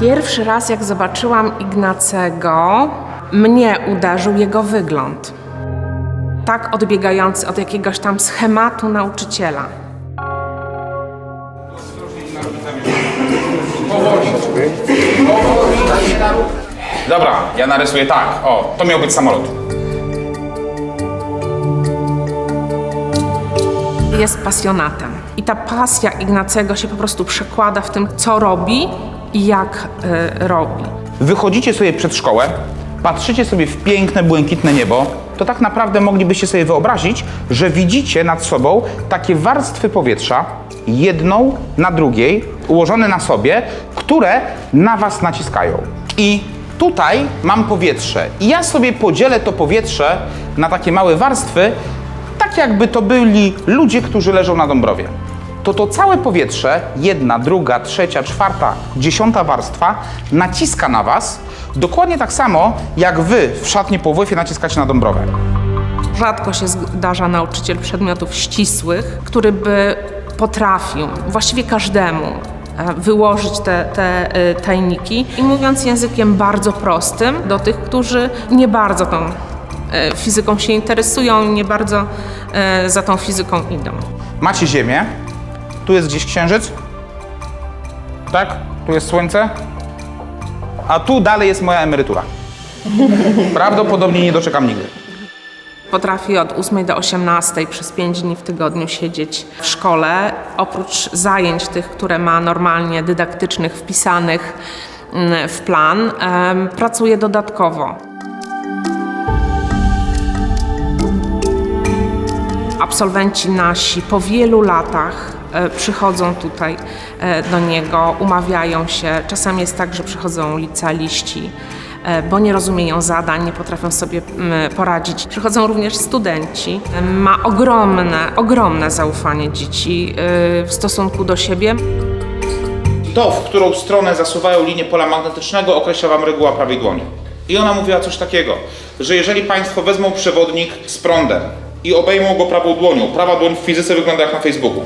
Pierwszy raz, jak zobaczyłam Ignacego, mnie uderzył jego wygląd. Tak odbiegający od jakiegoś tam schematu nauczyciela. Dobra, ja narysuję tak. O, to miał być samolot. Jest pasjonatem. I ta pasja Ignacego się po prostu przekłada w tym, co robi i jak y, robi. Wychodzicie sobie przed szkołę, patrzycie sobie w piękne, błękitne niebo, to tak naprawdę moglibyście sobie wyobrazić, że widzicie nad sobą takie warstwy powietrza, jedną na drugiej, ułożone na sobie, które na was naciskają. I tutaj mam powietrze. I ja sobie podzielę to powietrze na takie małe warstwy, tak jakby to byli ludzie, którzy leżą na Dąbrowie. To to całe powietrze, jedna, druga, trzecia, czwarta, dziesiąta warstwa, naciska na was dokładnie tak samo, jak wy w szatni po WF-ie naciskacie na Dąbrowę. Rzadko się zdarza nauczyciel przedmiotów ścisłych, który by potrafił właściwie każdemu e, wyłożyć te, te e, tajniki i mówiąc językiem bardzo prostym do tych, którzy nie bardzo tą fizyką się interesują i nie bardzo e, za tą fizyką idą. Macie Ziemię, tu jest gdzieś Księżyc, tak? Tu jest Słońce, a tu dalej jest moja emerytura. Prawdopodobnie nie doczekam nigdy. Potrafi od 8 do 18 przez 5 dni w tygodniu siedzieć w szkole. Oprócz zajęć tych, które ma normalnie dydaktycznych, wpisanych mm, w plan, em, pracuje dodatkowo. Absolwenci nasi po wielu latach e, przychodzą tutaj e, do niego, umawiają się. Czasami jest tak, że przychodzą licealiści, e, bo nie rozumieją zadań, nie potrafią sobie poradzić. Przychodzą również studenci. Ma ogromne, ogromne zaufanie dzieci w stosunku do siebie. To, w którą stronę zasuwają linie pola magnetycznego, określa Wam reguła prawej dłoni. I ona mówiła coś takiego, że jeżeli Państwo wezmą przewodnik z prądem i obejmą go prawą dłonią, prawa dłoń w fizyce wygląda jak na Facebooku.